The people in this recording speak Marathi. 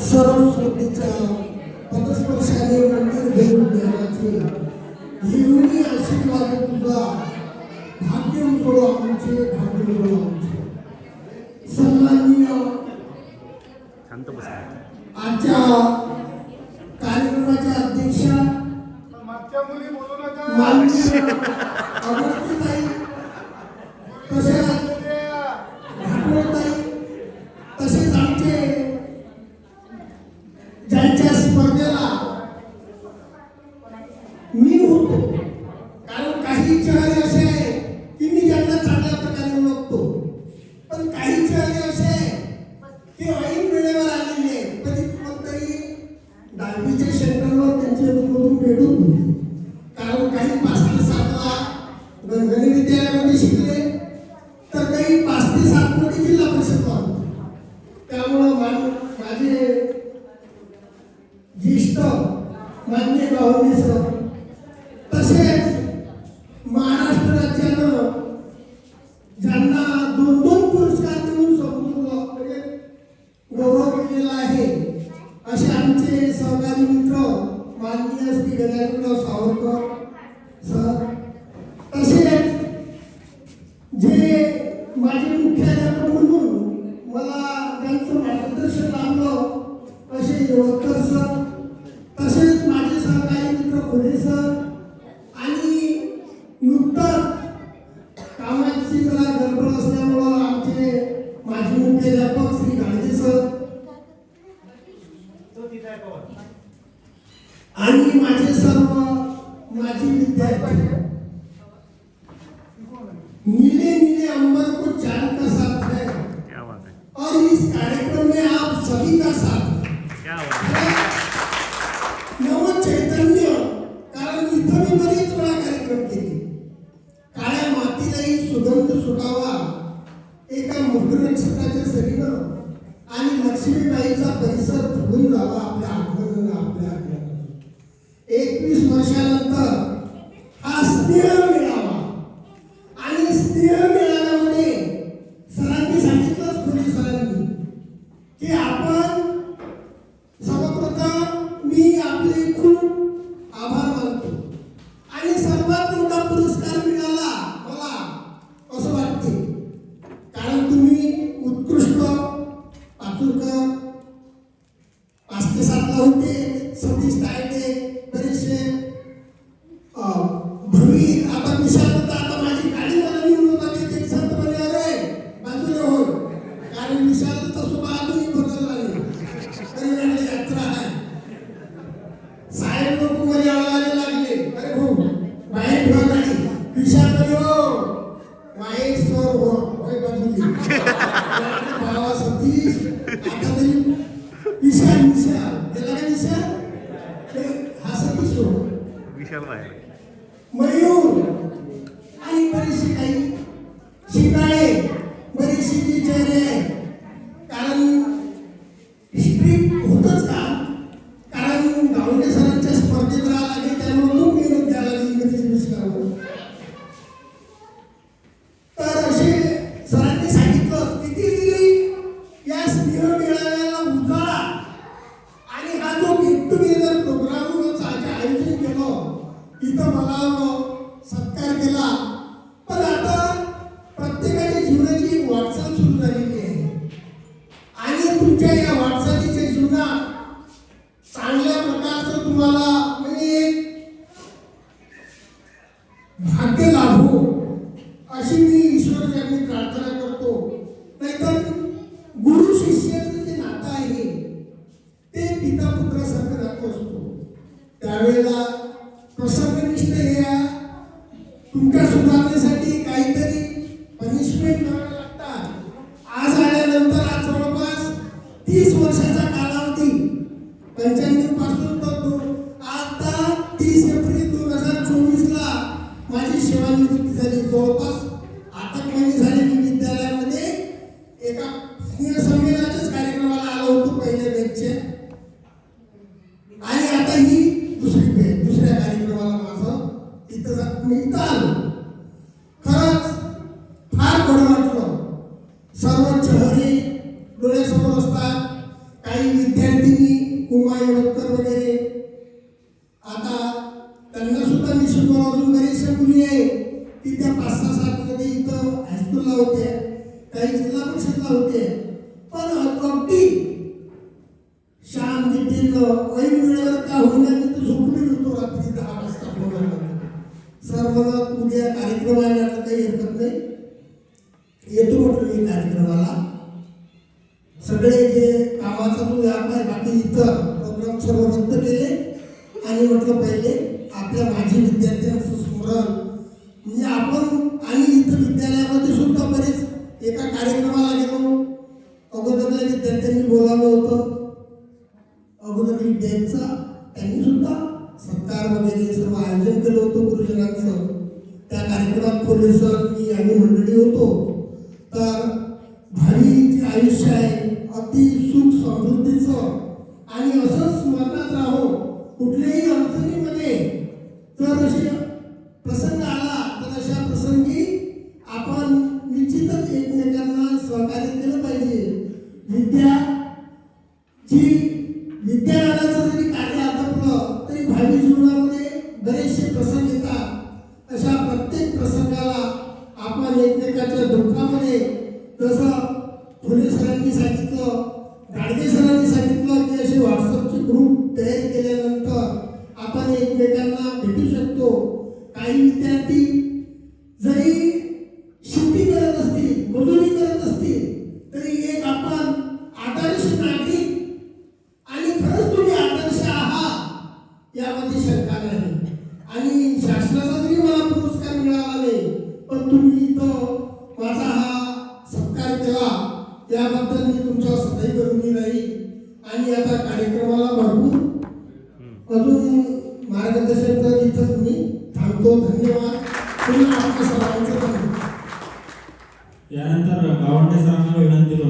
सरस्वतीच्या पदस्पर्शाने मंदिर भेट देण्याचे आशीर्वाद तुझा भाग्य उजळो आमचे भाग्य उजळो आमचे सन्माननीय आजच्या कार्यक्रमाच्या अध्यक्षा मागच्या मुली बोलू नका माननीय अमृताई तसेच भागवताई तसेच आमचे ज्यांच्या स्पर्धेला मी होतो. कारण काही चेहरे असे आहे की मी ज्यांना चांगल्या प्रकारे ओळखतो. पण काही चेहरे असे आहे की ऐन वेळेवर आलेले तरी कधी कोणतरी दहावीच्या सेंटरवर त्यांचे मधून भेटून कारण काही पाच ते सातला गणगणी विद्यालयामध्ये शिकले. तर काही पाच ते सातमध्ये जिल्हा परिषद होते त्यामुळं माझे ज्येष्ठ मान्य गावंडे सर तसेच महाराष्ट्र राज्यानं ज्यांना दोन दोन पुरस्कार देऊन संपूर्ण म्हणजे गौरव केलेला आहे असे आमचे सहकारी मित्र माननीय श्री गजाननराव सावरकर सर तसेच जे माझे मुख्याध्यापक म्हणून मला त्यांचं मार्गदर्शन लाभलं असे येवकर सर तसेच माझे सहकारी मित्र खोले सर माजी मुख्याध्यापक श्री गांधी सर आणि माझे सर्व माजी विद्यार्थी वर्षानंतर हा स्नेह मिळावा आणि स्नेह विशाल बाहेर. मयूर आणि बरीचशी काही शिकाळे बरीचशी टीचर आहे कारण स्ट्रीट होतच का? कारण गावंडे सरांच्या स्पर्धेत राहत तिथं मला सत्कार केला. पण आता प्रत्येकाच्या जीवनाची एक वाटचाल सुरू झालेली आहे. आणि तुमच्या या वाटचालीच्या जीवनात चांगल्या प्रकारचं तुम्हाला म्हणजे एक भाग्य लाभो अशी मी ईश्वराची प्रार्थना करतो. नाहीतर गुरु शिष्याचं जे नातं आहे ते पिता पुत्रासारखं नातं असतो वर्षाचा कालावधी पंच्याण्णवपासून तो आता तीस एप्रिल दोन हजार चोवीसला माझी सेवानिवृत्ती झाली. जवळपास आता महिने झालेली विद्यालयामध्ये. एका स्नेहसंमेलनाच्याच कार्यक्रमाला आलो होतो पहिल्या बेंचचे आणि आता ही दुसरी बेंच दुसऱ्या कार्यक्रमाला माझं इथं मी इथं आलो. खरंच फार बरं वाटलं. सर्व चेहरे डोळ्यासमोर असतात. आहे उत्तर वगैरे आता त्यांना सुद्धा मी शिकवलं अजून बरेचशा मुली आहे की त्या पाच सहा सातमध्ये इथं हायस्कूलला होत्या काही जिल्हा परिषदला होते पण अगदी शाम जिटील ऐन वेळेवर का होईना मी तर झोपलेली होतो रात्री दहा वाजता बोलायला सर मला उद्या कार्यक्रम आहे काही हरकत नाही. येतो म्हटलं मी कार्यक्रमाला. सगळे जे कामाचा जो व्याप आहे बाकी इतर प्रोग्राम सर्व रद्द केले आणि म्हटलं पहिले आपल्या माजी विद्यार्थ्यांचं स्मरण. म्हणजे आपण आणि इथं विद्यालयामध्ये सुद्धा बरेच एका कार्यक्रमाला गेलो. अगोदरल्या विद्यार्थ्यांनी बोलावलं होतं. अगोदर विद्यांचा त्यांनी सुद्धा सत्कार वगैरे सर्व आयोजन केलं होतं गुरुजनांचं. त्या कार्यक्रमात खोले जर अशी प्रसंग आला तर अशा प्रसंगी आपण निश्चितच एकमेकांना सहकार्य केलं पाहिजे. विद्या जी विद्यादानाचं जरी कार्य आटपलं तरी भावी जीवनामध्ये बरेचसे प्रसंग येतात. अशा प्रत्येक प्रसंगाला आपण एकमेकाच्या दुःखामध्ये जसं फुले सरांनी सांगितलं गाडगे सरांनी सांगितलं की असे व्हॉट्सअपचे ग्रुप तयार केल्यानंतर आपण एकमेकांना भेटू शकतो. काही विद्यार्थी जरी शेती करत असतील मजुरी करत असतील तरी एक आपण आदर्श नागरिक आणि खरंच तुम्ही आदर्श आहात यामध्ये शंका नाही. आणि शासनाचा जरी मला पुरस्कार मिळाला नाही पण तुम्ही इथं माझा हा सत्कार केला याबद्दल मी तुमच्या सदैव ऋणी राहील. आणि आता कार्यक्रमाला സാധനങ്ങൾ